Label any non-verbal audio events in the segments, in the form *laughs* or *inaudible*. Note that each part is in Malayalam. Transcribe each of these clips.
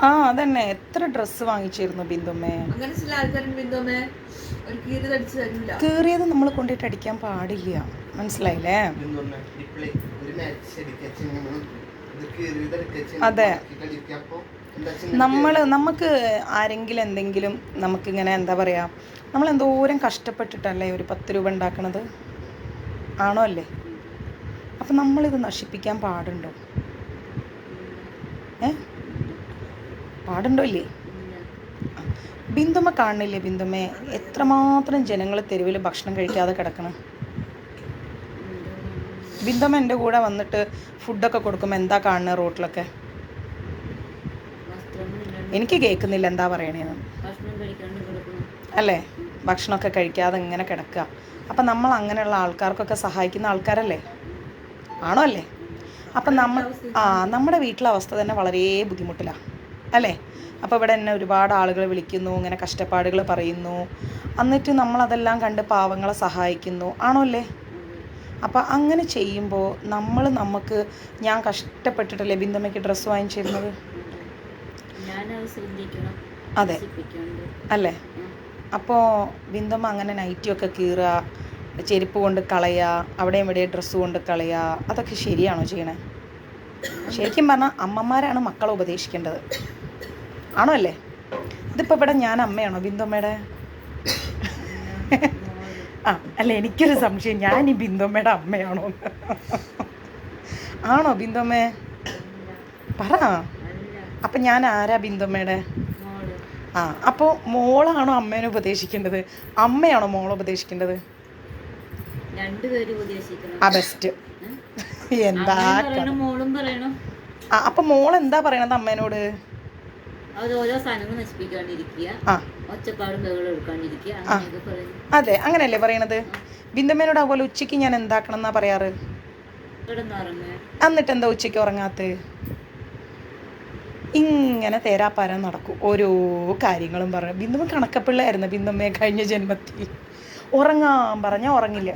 ആ അതന്നെ. എത്ര ഡ്രസ്സ് വാങ്ങിച്ചിരുന്നു ബിന്ദുമ്മേ? അങ്ങനെ ചില ആൾക്കാരുണ്ട് ബിന്ദുമ്മേ ഒരു കീറി തടിച്ച് തരൂല കീറിയത് നമ്മൾ കൊണ്ടിട്ട് അടിക്കാൻ പാടില്ല. മനസ്സിലായില്ലേ? അതെ. നമ്മൾ നമ്മൾ നമുക്ക് ആരെങ്കിലും എന്തെങ്കിലും നമുക്കിങ്ങനെ എന്താ പറയാ നമ്മൾ എന്തോരം കഷ്ടപ്പെട്ടിട്ടല്ലേ ഒരു പത്ത് രൂപ ഉണ്ടാക്കണത്? ആണോ അല്ലേ? അപ്പം നമ്മളിത് നശിപ്പിക്കാൻ പാടുണ്ടോ? ഏ? പാടുണ്ടോ ഇല്ലേ? ബിന്ദുമ്മ കാണുന്നില്ലേ ബിന്ദുമ്മേ? എത്രമാത്രം ജനങ്ങൾ തെരുവിൽ ഭക്ഷണം കഴിക്കാതെ കിടക്കണം. ബിന്ദുമ്മ എന്റെ കൂടെ വന്നിട്ട് ഫുഡൊക്കെ കൊടുക്കുമ്പോൾ എന്താ കാണുന്നത് റോട്ടിലൊക്കെ? എനിക്ക് കേൾക്കുന്നില്ല എന്താ പറയണേന്ന് അല്ലേ? ഭക്ഷണമൊക്കെ കഴിക്കാതെ ഇങ്ങനെ കിടക്കുക. അപ്പം നമ്മൾ അങ്ങനെയുള്ള ആൾക്കാർക്കൊക്കെ സഹായിക്കുന്ന ആൾക്കാരല്ലേ? ആണോ അല്ലേ? അപ്പം നമ്മൾ ആ നമ്മുടെ വീട്ടിലെ അവസ്ഥ തന്നെ വളരെ ബുദ്ധിമുട്ടിലാണ് അല്ലേ? അപ്പോൾ ഇവിടെ എന്നെ ഒരുപാട് ആളുകൾ വിളിക്കുന്നു ഇങ്ങനെ കഷ്ടപ്പാടുകൾ പറയുന്നു. എന്നിട്ട് നമ്മളതെല്ലാം കണ്ട് പാവങ്ങളെ സഹായിക്കുന്നു. ആണോ അല്ലേ? അപ്പം അങ്ങനെ ചെയ്യുമ്പോൾ നമ്മൾ നമുക്ക് ഞാൻ കഷ്ടപ്പെട്ടിട്ടല്ലേ ബിന്ദമ്മയ്ക്ക് ഡ്രസ്സ് വാങ്ങിച്ചിരുന്നത്? അതെ. അല്ലേ? അപ്പോൾ ബിന്ദമ്മ അങ്ങനെ നൈറ്റിയൊക്കെ കീറുക ചെരുപ്പ് കൊണ്ട് കളയുക അവിടെയും ഇവിടെ ഡ്രസ്സ് കൊണ്ട് കളയുക അതൊക്കെ ശരിയാണോ ചെയ്യണേ? ശരിക്കും പറഞ്ഞാൽ അമ്മമാരാണ് മക്കളെ ഉപദേശിക്കേണ്ടത്. ആണോ അല്ലേ? ഇതിപ്പോൾ ഇവിടെ ഞാൻ അമ്മയാണോ? ബിന്ദുമ്മയുടെ ആ അല്ല എനിക്കൊരു സംശയം. ഞാൻ ഈ ബിന്ദുമ്മയുടെ അമ്മയാണോ. ആണോ ബിന്ദുമ്മേ പറ. അപ്പം ഞാൻ ആരാ ബിന്ദുമ്മയുടെ ആ അപ്പോൾ മോളാണോ അമ്മേനെ ഉപദേശിക്കേണ്ടത്? അമ്മയാണോ മോളെ ഉപദേശിക്കേണ്ടത്? ആ ബെസ്റ്റ് എന്താ അപ്പൊ മോൾ എന്താ പറയണത് അമ്മേനോട്? അത് അങ്ങനെയല്ലേ പറയണത്? ബിന്ദമ്മേനോട് അതുപോലെ ഉച്ചയ്ക്ക് ഞാൻ എന്താക്കണം എന്നാ പറയാറ്? എന്നിട്ട് എന്താ ഉച്ചയ്ക്ക് ഉറങ്ങാത്ത ഇങ്ങനെ തേരാപ്പാരം നടക്കും. ഓരോ കാര്യങ്ങളും പറഞ്ഞു ബിന്ദുമ്മ കണക്കപ്പിള്ളയായിരുന്നു ബിന്ദമ്മയെ കഴിഞ്ഞ ജന്മത്തിൽ. ഉറങ്ങാൻ പറഞ്ഞാൽ ഉറങ്ങില്ല.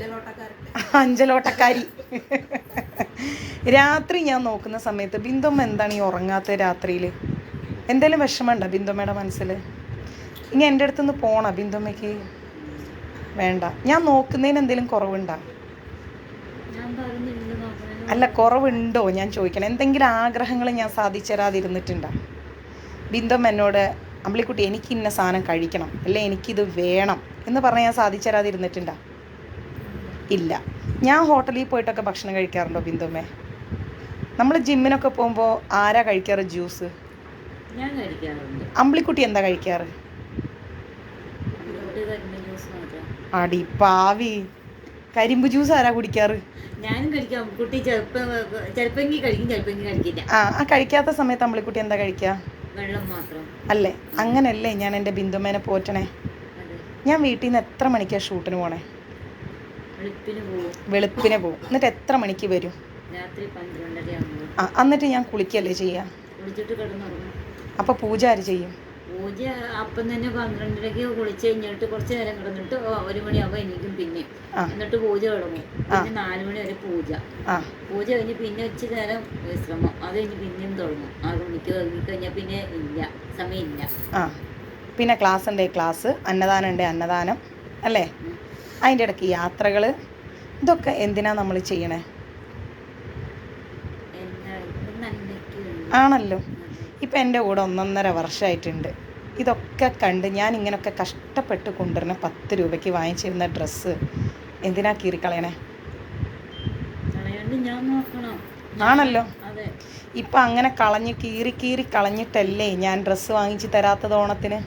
അഞ്ചലോട്ടക്കാരി. രാത്രി ഞാൻ നോക്കുന്ന സമയത്ത് ബിന്ദുമ്മ എന്താണ് ഈ ഉറങ്ങാത്ത രാത്രിയിൽ എന്തെങ്കിലും വിഷമമുണ്ടോ ബിന്ദുമ്മയുടെ മനസ്സിൽ ഇനി എന്റെ അടുത്തുനിന്ന് പോണോ ബിന്ദുമ്മയ്ക്ക്? വേണ്ട. ഞാൻ നോക്കുന്നതിന് എന്തെങ്കിലും കുറവുണ്ടോ? അല്ല കുറവുണ്ടോ? ഞാൻ ചോദിക്കണം. എന്തെങ്കിലും ആഗ്രഹങ്ങൾ ഞാൻ സാധിച്ചു തരാതിരുന്നിട്ടുണ്ടോ ബിന്ദുമ്മ എന്നോട് അമ്പിളിക്കുട്ടി എനിക്ക് ഇന്ന സാധനം കഴിക്കണം അല്ലെ? എനിക്കിത് വേണം എന്ന് പറഞ്ഞ് ഞാൻ സാധിച്ചരാതിരുന്നിട്ടുണ്ടോ? ഇല്ല. ഞാൻ ഹോട്ടലിൽ പോയിട്ടൊക്കെ ഭക്ഷണം കഴിക്കാറുണ്ടോ ബിന്ദുമേ നമ്മൾ ജിമ്മിനൊക്കെ പോകുമ്പോൾ ആരാ കഴിക്കാറ് ജ്യൂസ്? അമ്പിളിക്കുട്ടി എന്താ കഴിക്കാറ്? അടി പാവി. കരിമ്പ് ജ്യൂസ് ആരാ കുടിക്കാറ്? ഞാനും കഴിക്കാം. കുട്ടി കഴിക്കില്ല. ആ കഴിക്കാത്ത സമയത്ത് അമ്പിളിക്കുട്ടി എന്താ കഴിക്കുക അല്ലേ? അങ്ങനല്ലേ ഞാൻ എന്റെ ബിന്ദുമേനെ പോറ്റണേ. ഞാൻ വീട്ടിൽ നിന്ന് എത്ര മണിക്കാണ് ഷൂട്ടിന് പോണേ? വെളുപ്പിന് പോകും എന്നിട്ട് എത്ര മണിക്ക് വരും? ആ എന്നിട്ട് ഞാൻ കുളിക്കല്ലേ ചെയ്യാം? അപ്പൊ പൂജ ആര് ചെയ്യും. പൂജ അപ്പം തന്നെ പന്ത്രണ്ടരക്ക് കുളിച്ച് കഴിഞ്ഞിട്ട് കുറച്ച് നേരം കിടന്നിട്ട് ഒരു മണിയാകുമ്പോൾ എനിക്കും പിന്നെ. എന്നിട്ട് പൂജ തുടങ്ങും. പിന്നെ നാല് മണി വരെ പൂജ. പൂജ കഴിഞ്ഞ് പിന്നെ ഇച്ചിരി നേരം വിശ്രമം. അത് കഴിഞ്ഞ് പിന്നെയും തുടങ്ങും. ആറ് മണിക്ക് കഴിഞ്ഞാൽ പിന്നെ ഇല്ല. സമയമില്ല. പിന്നെ ക്ലാസ് ഉണ്ടേ? ക്ലാസ്. അന്നദാനം ഉണ്ടേ? അന്നദാനം. അല്ലേ? അതിന്റെ ഇടയ്ക്ക് യാത്രകൾ ഇതൊക്കെ എന്തിനാ നമ്മൾ ചെയ്യണേ? ആണല്ലോ. ഇപ്പം എന്റെ കൂടെ ഒന്നൊന്നര വർഷമായിട്ടുണ്ട് ഇതൊക്കെ കണ്ട് ഞാൻ ഇങ്ങനെയൊക്കെ കഷ്ടപ്പെട്ട് കൊണ്ടുവരുന്ന പത്ത് രൂപയ്ക്ക് വാങ്ങിച്ചിരുന്ന ഡ്രസ്സ് എന്തിനാ കീറിക്കളയണേ? ആണല്ലോ. ഇപ്പം അങ്ങനെ കളഞ്ഞ് കീറി കീറി കളഞ്ഞിട്ടല്ലേ ഞാൻ ഡ്രസ്സ് വാങ്ങിച്ച് തരാത്തത് ഓണത്തിന്?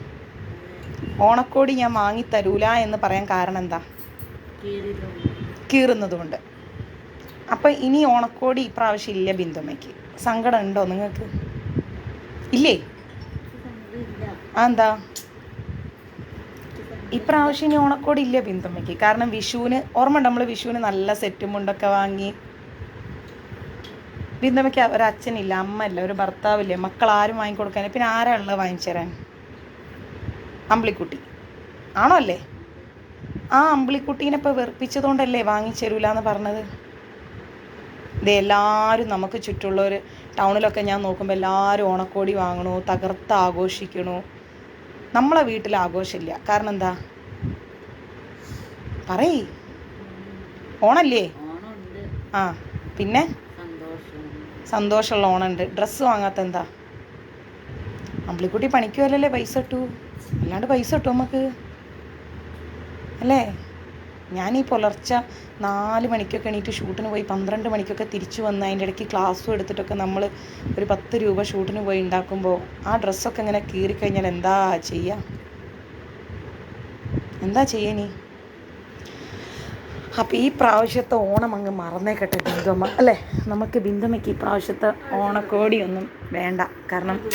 ഓണക്കോടി ഞാൻ വാങ്ങി തരൂല എന്ന് പറയാൻ കാരണം എന്താ? കീറുന്നതുകൊണ്ട്. അപ്പം ഇനി ഓണക്കോടി ഇപ്രാവശ്യം ഇല്ല ബിന്ദുമ്മയ്ക്ക്. സങ്കടം ഉണ്ടോ നിങ്ങൾക്ക്? ഇല്ലേ? എന്താ ഇപ്രാവശ്യം ഇനി ഓണക്കോടി ഇല്ല ബിന്ദുമ്മയ്ക്ക് കാരണം വിഷുവിന് ഓർമ്മ നമ്മൾ വിഷുവിന് നല്ല സെറ്റും മുണ്ടൊക്കെ വാങ്ങി. ബിന്ദുമ്മയ്ക്ക് ഒരച്ഛനില്ല അമ്മയില്ല ഒരു ഭർത്താവില്ല മക്കൾ ആരും വാങ്ങിക്കൊടുക്കാൻ പിന്നെ ആരാ ഉള്ളത് വാങ്ങിച്ചു തരാൻ? അമ്പിളിക്കുട്ടി. ആണോ അല്ലേ? ആ അമ്പിളിക്കുട്ടീനെ ഇപ്പോൾ വെറുപ്പിച്ചതുകൊണ്ടല്ലേ വാങ്ങിച്ചു എന്ന് പറഞ്ഞത്? ഇത് എല്ലാവരും നമുക്ക് ചുറ്റുള്ളവർ ടൗണിലൊക്കെ ഞാൻ നോക്കുമ്പോൾ എല്ലാവരും ഓണക്കോടി വാങ്ങണു തകർത്ത് ആഘോഷിക്കണു. നമ്മളെ വീട്ടിൽ ആഘോഷമില്ല. കാരണം എന്താ? പറയ്. ഓണല്ലേ? ആ പിന്നെ? സന്തോഷം. സന്തോഷമുള്ള ഓണുണ്ട് ഡ്രസ്സ് വാങ്ങാത്ത എന്താ? അമ്പിളിക്കുട്ടി പണിക്കുമല്ലേ പൈസ ഇട്ടു അല്ലാണ്ട് പൈസ ഇട്ടു നമുക്ക് അല്ലേ? ഞാൻ ഈ പുലർച്ച നാല് മണിക്കൊക്കെ എണീറ്റ് ഷൂട്ടിന് പോയി പന്ത്രണ്ട് മണിക്കൊക്കെ തിരിച്ചു വന്ന് അതിന്റെ ഇടയ്ക്ക് ക്ലാസ്സും എടുത്തിട്ടൊക്കെ നമ്മൾ ഒരു പത്ത് രൂപ ഷൂട്ടിന് പോയി ഉണ്ടാക്കുമ്പോൾ ആ ഡ്രസ്സൊക്കെ ഇങ്ങനെ കീറിക്കഴിഞ്ഞാൽ എന്താ ചെയ്യുക എന്താ ചെയ്യുക നീ? അപ്പോൾ ഈ പ്രാവശ്യത്തെ ഓണം അങ്ങ് മറന്നേക്കട്ടെ ബിന്ദുമ്മ. അല്ലേ? നമുക്ക് ബിന്ദുമ്മയ്ക്ക് ഈ പ്രാവശ്യത്തെ ഓണക്കോടിയൊന്നും വേണ്ട. കാരണം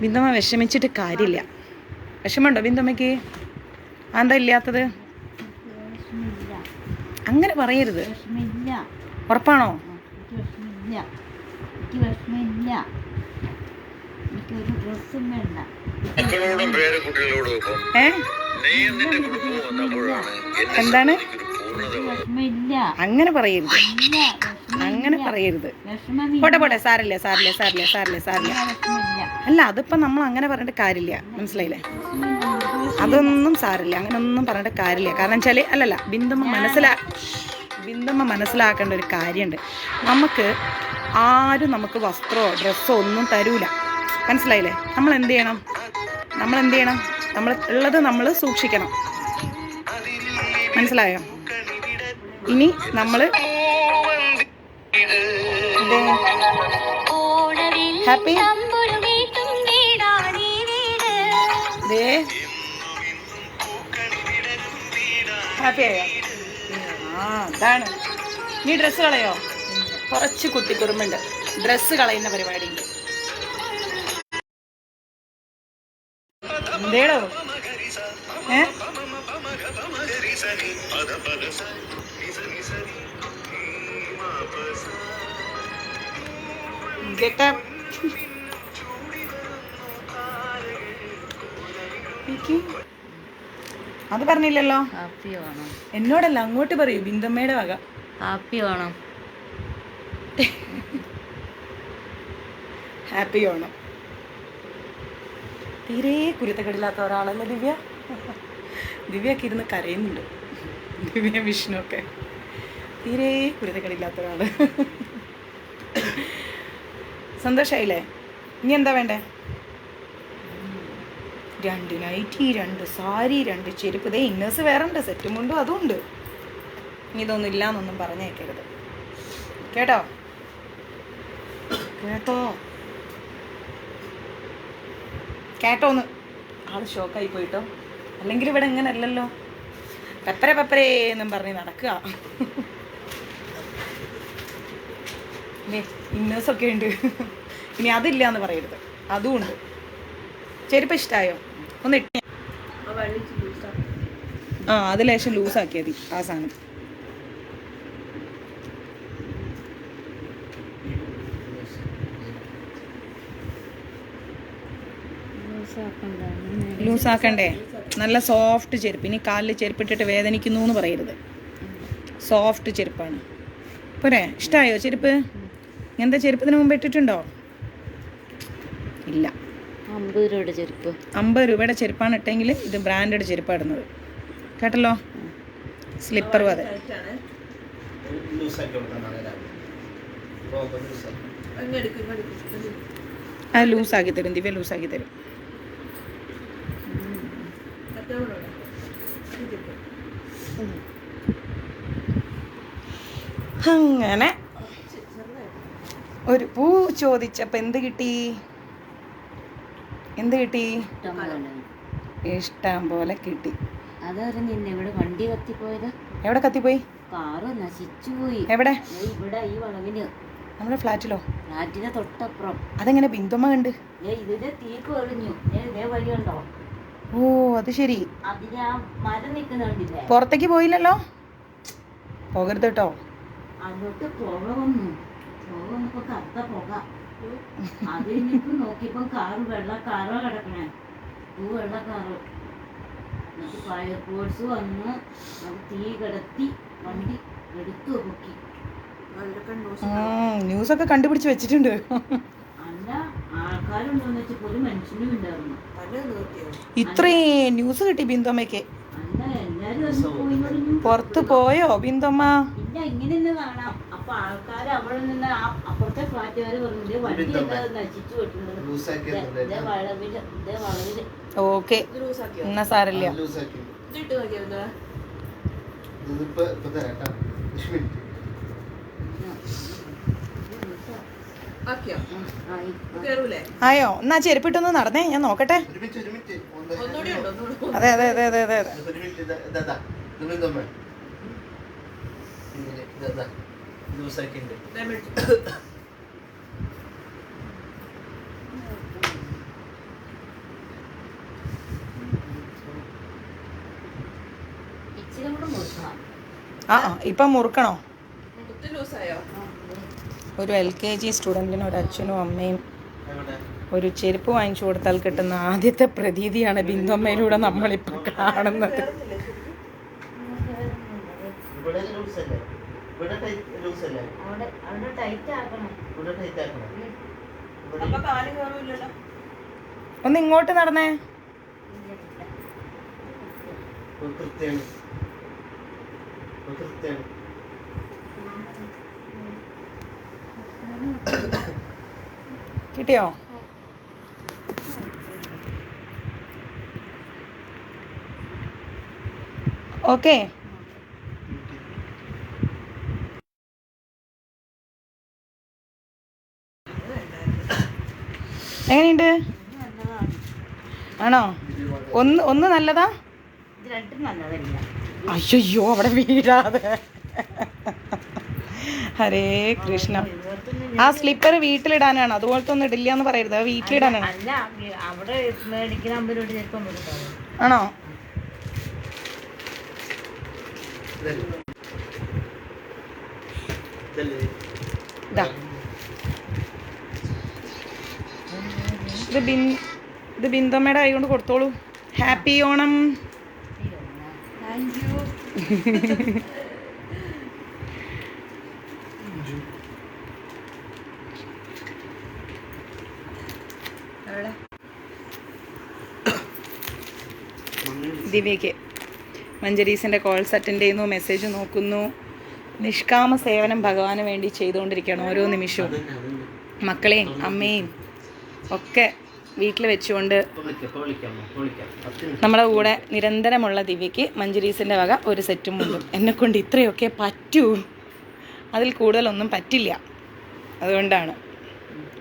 ബിന്ദുമ്മ വിഷമിച്ചിട്ട് കാര്യമില്ല. വിഷമമുണ്ടോ ബിന്ദുമ്മയ്ക്ക്? എന്താ ഇല്ലാത്തത്? കുടുംബവും പറയരുത്. ഉറപ്പാണോ? എന്താണ്? അങ്ങനെ പറയരുത്. അങ്ങനെ പറയരുത്. പോട്ടെ പോട്ടെ. സാറില്ല സാറില്ല സാറില്ല സാറില്ല സാറില്ല അല്ല അതിപ്പോ നമ്മൾ അങ്ങനെ പറഞ്ഞിട്ട് കാര്യമില്ല. മനസ്സിലായില്ലേ? അതൊന്നും സാരില്ല. അങ്ങനൊന്നും പറഞ്ഞിട്ട് കാര്യമില്ല. കാരണം വെച്ചാൽ അല്ലല്ല ബിന്ദമ്മ മനസ്സിലാ ബിന്ദമ്മ മനസ്സിലാക്കേണ്ട ഒരു കാര്യമുണ്ട്. നമുക്ക് ആരും നമുക്ക് വസ്ത്രമോ ഡ്രസ്സോ ഒന്നും തരൂല. മനസ്സിലായില്ലേ? നമ്മൾ എന്ത് ചെയ്യണം? നമ്മൾ എന്ത് ചെയ്യണം? നമ്മൾ ഉള്ളത് നമ്മൾ സൂക്ഷിക്കണം. മനസ്സിലായോ? ഇനി നമ്മൾ ഹാപ്പി ഹാപ്പി ആയോ? ആ അതാണ്. നീ ഡ്രസ്സ് കളയോ? കുറച്ച് കുട്ടിക്കുറുമ്പുണ്ട്. ഡ്രസ്സ് കളയുന്ന പരിപാടി ഉണ്ട് എന്തേടോ? ഏ? ഗെറ്റപ്പ് *laughs* അത് പറഞ്ഞില്ലല്ലോ. ഹാപ്പി വേണം എന്നോടല്ല അങ്ങോട്ട് പറയൂ ബിന്ദമ്മയുടെ വക. ഹാപ്പി വേണം ഹാപ്പി ഓണം തീരെ കുരുത്തക്കെടില്ലാത്ത ഒരാളല്ലേ ദിവ്യ? ദിവ്യൊക്കെ ഇരുന്ന് കരയുന്നുണ്ട്. ദിവ്യ വിഷ്ണു ഒക്കെ. തീരെ കുരുത്തക്കെടില്ലാത്ത ഒരാൾ. സന്തോഷായില്ലേ? ഇനി എന്താ വേണ്ടേ? രണ്ട് നൈറ്റി രണ്ട് സാരി രണ്ട് ചെരുപ്പ്. ദേ ഇന്നേഴ്സ് വേറെ ഉണ്ട് സെറ്റും ഉണ്ട്. ഇനി ഇതൊന്നും ഇല്ലാന്നൊന്നും പറഞ്ഞേക്കരുത്. കേട്ടോ? കേട്ടോ? കേട്ടോന്ന്. ആൾ ഷോക്കായി പോയിട്ടോ. അല്ലെങ്കിൽ ഇവിടെ ഇങ്ങനെ അല്ലല്ലോ പെപ്പരെ പെപ്പരേ എന്നും പറഞ്ഞ് നടക്കുക. ഇന്നേഴ്സൊക്കെ ഉണ്ട്. ഇനി അതില്ല എന്ന് പറയരുത്. അതും ഉണ്ട്. ചെരുപ്പ് ഇഷ്ടമായോ ഒന്ന് ഇട്ട് ആ അത് ലേശം ലൂസാക്കിയാൽ മതി ആ സാധനം. ലൂസാക്കണ്ടേ നല്ല സോഫ്റ്റ് ചെരുപ്പ്. ഇനി കാലിൽ ചെരുപ്പിട്ടിട്ട് വേദനിക്കുന്നു എന്ന് പറയരുത്. സോഫ്റ്റ് ചെരുപ്പാണ്. പോരെ? ഇഷ്ടമായോ ചെരുപ്പ്? ഇങ്ങനത്തെ ചെരുപ്പ് ഇതിന് മുമ്പ് ഇട്ടിട്ടുണ്ടോ? അമ്പത് രൂപയുടെ ചെരുപ്പ്. അമ്പത് രൂപയുടെ ചെരുപ്പാണ് ഇട്ടെങ്കിൽ ഇത് ബ്രാൻഡഡ് ചെരുപ്പാണ് ഇടുന്നത് കേട്ടല്ലോ? സ്ലിപ്പറും അതെ. അത് ലൂസാക്കി തരും. ദിവ്യ ലൂസാക്കി തരും. അങ്ങനെ. ഒരു പൂ ചോദിച്ചപ്പോൾ എന്ത് കിട്ടി? എന്ത് കിട്ടി? ഇഷ്ടം പോലെ കിട്ടി. അതറിഞ്ഞില്ല വണ്ടി കത്തിപ്പോയത്? എവിടെ കത്തിപ്പോയി? കാറ് നശിച്ചു പോയി. എവിടെ? ഇവിടെ ഈ വളവിന് നമ്മുടെ ഫ്ലാറ്റിലോ? ഫ്ലാറ്റിന്റെ തൊട്ടപ്പുറം. അതെങ്ങനെ ബിന്ദുമ്മ കണ്ട്? ഇതിന്റെ തീക്ക് ഒഴിഞ്ഞു ദേ ഇതേ വഴി ഉണ്ടോ ഓ അത് ശരി. പുറത്തേക്ക് പോയില്ലല്ലോ? പോകരുത് കേട്ടോ. അങ്ങോട്ട് പുക വന്നു പുക കത്ത പുക. അത് കഴിഞ്ഞിട്ട് നോക്കിയപ്പോ കാറ് വെള്ള കാറാ കിടക്കണേ. പൂ വെള്ള കാറ്. എന്നിട്ട് ഫയർ ഫോഴ്സ് വന്ന് അത് തീ കിടത്തി വണ്ടി എടുത്തു പൊക്കി. അവരൊക്കെ ന്യൂസ് ഒക്കെ ന്യൂസൊക്കെ കണ്ടുപിടിച്ച് വെച്ചിട്ടുണ്ട്. അല്ല ആൾക്കാരുണ്ടോന്ന് വെച്ചപ്പോ ഒരു മനുഷ്യനും ഉണ്ടായിരുന്നു ഇത്രയും ന്യൂസ് കിട്ടി ബിന്ദമ്മയ്ക്ക്. പറഞ്ഞു. പുറത്ത് പോയോ ബിന്ദമ്മ? ഇല്ല ഇങ്ങനെ കാണാം. അപ്പൊ ആൾക്കാർ അവിടെ നിന്ന് അപ്പുറത്തെ ഫ്ലാറ്റുകാര് പറഞ്ഞു "ദേ വണ്ടി എന്താ നശിച്ചു വിട്ടിട്ടുണ്ട് ഓക്കെ. എന്നാ കേറൂലേ? ആയോ? എന്നാ ചെരുപ്പിട്ടൊന്ന് നടന്നേ ഞാൻ നോക്കട്ടെ. ഒരു മിനിറ്റ് ഒരു മിനിറ്റ് ഒന്ന് ഒന്നുകൂടി ഉണ്ടോ? ഒന്നുകൂടി അതെ അതെ അതെ അതെ അതെ അതെ. കൂടെ മുറിക്കണം ആ ഇപ്പം മുറുക്കണോ? ഒരു എൽ കെ ജി സ്റ്റുഡന്റിന് ഒരു അച്ഛനും അമ്മയും ഒരു ചെരുപ്പ് വാങ്ങിച്ചു കൊടുത്താൽ കിട്ടുന്ന ആദ്യത്തെ പ്രതീതിയാണ് ബിന്ദമ്മയിലൂടെ നമ്മളിപ്പോൾ കാണുന്നത് കേറുന്നില്ലേ ശരിക്കും? ഇവിടെ ലൂസ് അല്ലേ ഇവിടെ ടൈറ്റ് ലൂസ് അല്ലേ അവിടെ അവിടെ ടൈറ്റ് ആക്കണം ഇവിടെ ടൈറ്റ് ആക്കണം ഇവിടെ അപ്പൊ കാൽ കയറൂല്ലല്ലോ ഒന്ന് ഇങ്ങോട്ട് നടന്നേ. കിട്ടിയോ? ഓക്കെ എങ്ങനെയുണ്ട് ആണോ? ഒന്ന് ഒന്ന് നല്ലതാ? അയ്യോ അവിടെ വീഴാതെ. ഹരേ കൃഷ്ണ. ആ സ്ലിപ്പർ വീട്ടിലിടാനാണ്. അതുപോലത്തെ ഒന്നും ഇടില്ല എന്ന് പറയരുത്. വീട്ടിലിടാനാണ്. ആണോ? ഇത് ബിൻ ഇത് ബിന്ദമ്മയുടെ കൈ കൊണ്ട് കൊടുത്തോളൂ. ഹാപ്പി ഓണം. ദിവ്യക്ക് മഞ്ചരീസിന്റെ കോൾ ദിവ്യയ്ക്ക് മഞ്ജരീസിന്റെ കോൾസ് അറ്റൻഡ് ചെയ്യുന്നു മെസ്സേജ് നോക്കുന്നു. നിഷ്കാമ സേവനം ഭഗവാന് വേണ്ടി ചെയ്തുകൊണ്ടിരിക്കുകയാണ് ഓരോ നിമിഷവും. മക്കളെയും അമ്മയും ഒക്കെ വീട്ടിൽ വെച്ചുകൊണ്ട് നമ്മുടെ കൂടെ നിരന്തരമുള്ള ദിവ്യയ്ക്ക് മഞ്ചുരീസിന്റെ വക ഒരു സെറ്റും മുണ്ടും എന്നെക്കൊണ്ട് ഇത്രയൊക്കെ പറ്റൂ. അതിൽ കൂടുതലൊന്നും പറ്റില്ല. അതുകൊണ്ടാണ്.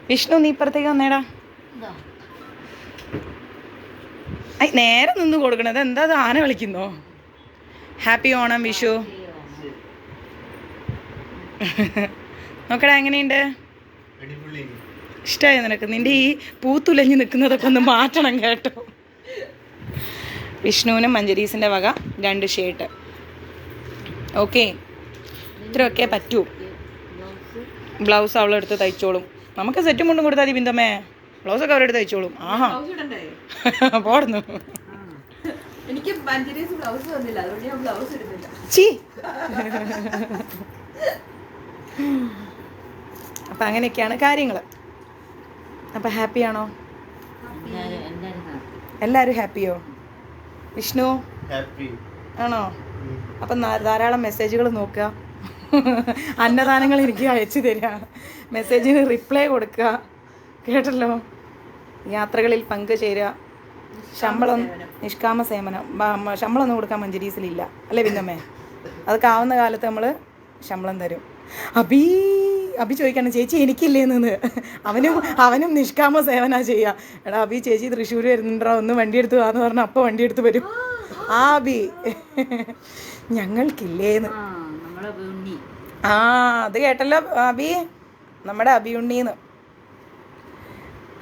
വിഷ്ണു നീ ഇപ്പുറത്തേക്ക് വന്നേടാ. ഐ നേരെ നിന്ന് കൊടുക്കണത് എന്താ അത് ആന വിളിക്കുന്നോ? ഹാപ്പി ഓണം വിഷു. നോക്കടാ എങ്ങനെയുണ്ട്? അടിപൊളി ഇഷ്ടമായി നിനക്ക്? നിന്റെ ഈ പൂത്തുലഞ്ഞ് നിൽക്കുന്നതൊക്കെ ഒന്ന് മാറ്റണം കേട്ടോ. വിഷ്ണുവിനും മഞ്ജരീസിന്റെ വക രണ്ട് ഷേട്ട്. ഓക്കെ. ഇത്രയൊക്കെ പറ്റൂ. ബ്ലൗസ് അവളെടുത്ത് തയ്ച്ചോളും. നമുക്ക് സെറ്റും മുണ്ടും കൊടുത്താൽ മതി ബിന്ദമ്മേ. ബ്ലൗസൊക്കെ അവരെടുത്ത് തയ്ച്ചോളും. ആഹാ. ബ്ലൗസ് *laughs* പോടുന്നു. എനിക്ക് ബ്ലൗസ് വന്നില്ല അതുകൊണ്ട് ഞാൻ ബ്ലൗസ് ഇടുന്നില്ല. ചീ *laughs* അപ്പം അങ്ങനെയൊക്കെയാണ് കാര്യങ്ങൾ അപ്പം ഹാപ്പിയാണോ? എല്ലാവരും. എല്ലാവരും ഹാപ്പിയോ? വിഷ്ണു? ആണോ? അപ്പം ധാരാളം മെസ്സേജുകൾ നോക്കുക. അന്നദാനങ്ങൾ എനിക്ക് അയച്ചു തരിക. മെസ്സേജിന് റിപ്ലൈ കൊടുക്കുക. കേട്ടല്ലോ? യാത്രകളിൽ പങ്കുചേരുക ശമ്പളം നിഷ്കാമ സേവനം. ശമ്പളം ഒന്നും കൊടുക്കാൻ മഞ്ചരീസിലില്ല. അല്ലേ പിന്നമ്മേ അതൊക്കെ ആവുന്ന കാലത്ത് നമ്മൾ ശമ്പളം തരും. അബി! അബി ചോദിക്കണം ചേച്ചി എനിക്കില്ലേന്ന് അവനും അവനും നിഷ്കാമ സേവന ചെയ്യുക. എടാ അഭി ചേച്ചി തൃശ്ശൂർ വരുന്നുണ്ടോ ഒന്ന് വണ്ടി എടുത്ത് വാന്ന് പറഞ്ഞാൽ അപ്പൊ വണ്ടി എടുത്ത് വരും. ആ അഭി. ഞങ്ങൾക്കില്ലേന്ന്. ആ അത് കേട്ടല്ലോ അഭി. നമ്മുടെ അബിയുണ്ണീന്ന്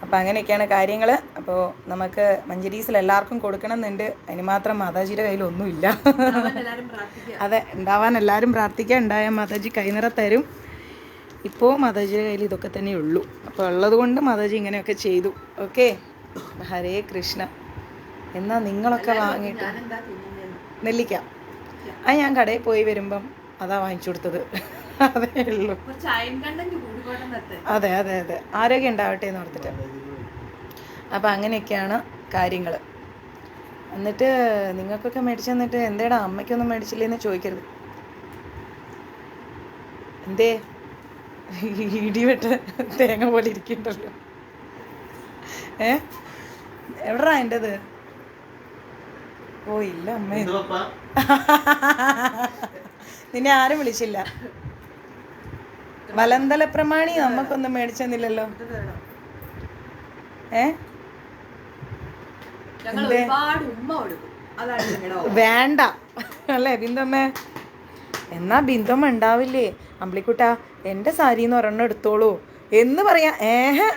അപ്പം അങ്ങനെയൊക്കെയാണ് കാര്യങ്ങൾ അപ്പോൾ നമുക്ക് മഞ്ചരീസിൽ എല്ലാവർക്കും കൊടുക്കണം എന്നുണ്ട് അതിന് മാത്രം മാതാജിയുടെ കയ്യിൽ ഒന്നുമില്ല. അതെ ഉണ്ടാവാൻ എല്ലാവരും പ്രാർത്ഥിക്കുക. ഉണ്ടായ മാതാജി കൈനിറ തരും. ഇപ്പോൾ മാതാജിയുടെ കയ്യിൽ ഇതൊക്കെ തന്നെ ഉള്ളൂ. അപ്പോൾ ഉള്ളത് കൊണ്ട് മാതാജി ഇങ്ങനെയൊക്കെ ചെയ്തു. ഓക്കെ? ഹരേ കൃഷ്ണ. എന്നാൽ നിങ്ങളൊക്കെ വാങ്ങിയിട്ട് നെല്ലിക്ക. അത് ഞാൻ കടയിൽ പോയി വരുമ്പം അതാ വാങ്ങിച്ചു കൊടുത്തത്. അതേ ഉള്ളൂ. അതെ അതെ അതെ. ആരോഗ്യം ഉണ്ടാവട്ടെ എന്ന് ഓർത്തിട്ട്. അപ്പം അങ്ങനെയൊക്കെയാണ് കാര്യങ്ങൾ എന്നിട്ട് നിങ്ങൾക്കൊക്കെ മേടിച്ചു തന്നിട്ട് എന്തേടാ? അമ്മയ്ക്കൊന്നും മേടിച്ചില്ലേന്ന് ചോദിക്കരുത്. എന്തേ? ഇടിവെട്ട് തേങ്ങ പോലെ ഇരിക്കണ്ടല്ലോ. ഏ? എവിടാ എന്റെത് ഓ ഇല്ല അമ്മ. നിന്നെ ആരും വിളിച്ചില്ല. വലന്തല പ്രമാണി നമുക്കൊന്നും മേടിച്ചെന്നില്ലല്ലോ. ഏ? വേണ്ട. അല്ലേ ബിന്ദമ്മേ? എന്നാ ബിന്ദം ഉണ്ടാവില്ലേ? അമ്പിളിക്കുട്ട എന്റെ സാരി എന്ന് ഒരെണ്ണം എടുത്തോളൂ. എന്ന് പറയാ ഏഹ്?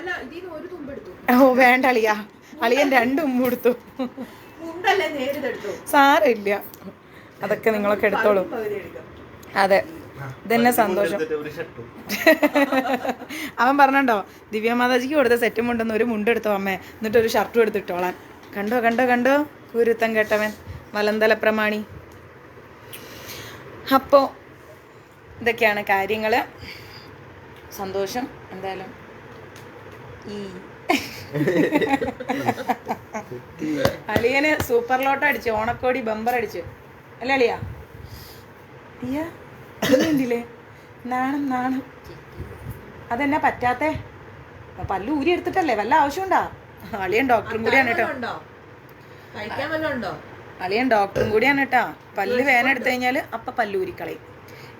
ഓ വേണ്ട അളിയ. അളിയൻ രണ്ടും ഉമ്മ നേരിട്ടെടുത്തു സാരമില്ല. അതൊക്കെ നിങ്ങളൊക്കെ എടുത്തോളൂ. അതെ. ഇതന്നെ സന്തോഷം. അവൻ പറഞ്ഞോ ദിവ്യ മാതാജിക്ക് കൊടുത്ത സെറ്റും ഉണ്ടെന്ന് ഒരു മുണ്ട് എടുത്തോ അമ്മേ. എന്നിട്ട് ഒരു ഷർട്ടും എടുത്തിട്ടോളാൻ. കണ്ടോ കണ്ടോ കണ്ടോ? കുരുത്തം കേട്ടവൻ. മലന്തല പ്രമാണി അപ്പോൾ ഇതൊക്കെയാണ് കാര്യങ്ങൾ സന്തോഷം. എന്തായാലും ഈ അളിയന് സൂപ്പർ ലോട്ട് അടിച്ചു ഓണക്കോടി ബമ്പർ അടിച്ചു. അല്ല അളിയ? അയ്യാ എന്തില്ലേ നാണം നാണം. അതെന്നാ പറ്റാത്തെ? പല്ല് ഊരി എടുത്തിട്ടല്ലേ? വല്ല ആവശ്യമുണ്ടാ? അളിയൻ ഡോക്ടറും കൂടിയാണ് കേട്ടോ. കഴിക്കാൻ വല്ലതും ഉണ്ടോ? അളിയൻ ഡോക്ടറും കൂടിയാണ് കേട്ടാ. പല്ല് വേന എടുത്തു കഴിഞ്ഞാൽ അപ്പൊ പല്ലൂരിക്കളയും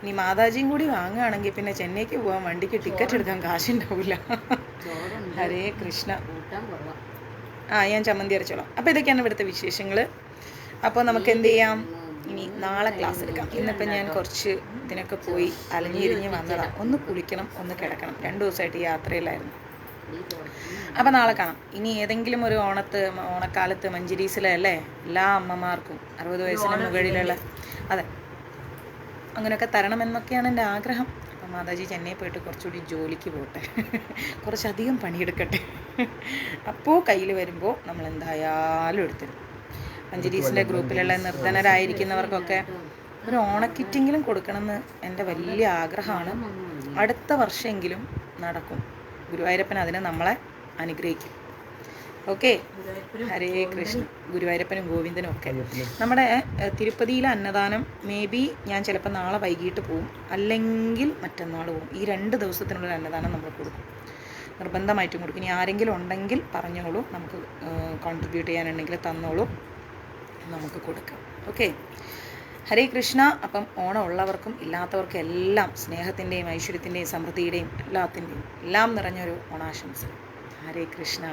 ഇനി മാതാജിയും കൂടി വാങ്ങുകയാണെങ്കിൽ പിന്നെ ചെന്നൈക്ക് പോകാൻ വണ്ടിക്ക് ടിക്കറ്റ് എടുക്കാൻ കാശുണ്ടാവില്ല ഹരേ കൃഷ്ണ. ആ ഞാൻ ചമ്മന്തി അരച്ചോളാം. അപ്പോൾ ഇതൊക്കെയാണ് ഇവിടുത്തെ വിശേഷങ്ങൾ അപ്പോൾ നമുക്ക് എന്ത് ചെയ്യാം? ഇനി നാളെ ക്ലാസ് എടുക്കാം. ഇന്നിപ്പോൾ ഞാൻ കുറച്ച് ഇതിനൊക്കെ പോയി അലഞ്ഞിരിഞ്ഞ് വന്നതാണ് ഒന്ന് കുളിക്കണം ഒന്ന് കിടക്കണം. രണ്ട് ദിവസമായിട്ട് യാത്രയിലായിരുന്നു. അപ്പം നാളെ കാണാം. ഇനി ഏതെങ്കിലും ഒരു ഓണത്ത് ഓണക്കാലത്ത് മഞ്ചിരീസിലെ അല്ലേ? എല്ലാ അമ്മമാർക്കും അറുപത് വയസ്സിന് മുകളിലുള്ള അതെ. അങ്ങനെയൊക്കെ തരണമെന്നൊക്കെയാണ് എന്റെ ആഗ്രഹം. അപ്പം മാതാജി ചെന്നൈ പോയിട്ട് കുറച്ചുകൂടി ജോലിക്ക് പോട്ടെ കുറച്ചധികം പണിയെടുക്കട്ടെ. അപ്പോൾ കയ്യിൽ വരുമ്പോൾ നമ്മൾ എന്തായാലും എടുത്തിരും മഞ്ചിരീസിന്റെ ഗ്രൂപ്പിലുള്ള നിർധനരായിരിക്കുന്നവർക്കൊക്കെ ഒരു ഓണക്കിറ്റെങ്കിലും കൊടുക്കണമെന്ന് എന്റെ വലിയ ആഗ്രഹമാണ്. അടുത്ത വർഷമെങ്കിലും നടക്കും. ഗുരുവായൂരപ്പൻ അതിനെ നമ്മളെ അനുഗ്രഹിക്കും. ഓക്കെ? ഹരേ കൃഷ്ണ. ഗുരുവായൂരപ്പനും ഗോവിന്ദനും ഒക്കെ. നമ്മുടെ തിരുപ്പതിയിലെ അന്നദാനം മേ ബി ഞാൻ ചിലപ്പോൾ നാളെ വൈകിട്ട് പോവും. അല്ലെങ്കിൽ മറ്റന്നാൾ പോവും. ഈ രണ്ട് ദിവസത്തിനുള്ളിൽ അന്നദാനം നമ്മൾ കൊടുക്കും. നിർബന്ധമായിട്ടും കൊടുക്കും. ഇനി ആരെങ്കിലും ഉണ്ടെങ്കിൽ പറഞ്ഞോളൂ. നമുക്ക് കോൺട്രിബ്യൂട്ട് ചെയ്യാനുണ്ടെങ്കിൽ തന്നോളൂ. നമുക്ക് കൊടുക്കാം. ഓക്കെ? ഹരേ കൃഷ്ണ. അപ്പം ഓണം ഉള്ളവർക്കും ഇല്ലാത്തവർക്കും എല്ലാം സ്നേഹത്തിന്റെയും ഐശ്വര്യത്തിന്റെയും സമൃദ്ധിയുടെയും എല്ലാത്തിന്റെയും എല്ലാം നിറഞ്ഞൊരു ഓണാശംസ. ഹരേ കൃഷ്ണ.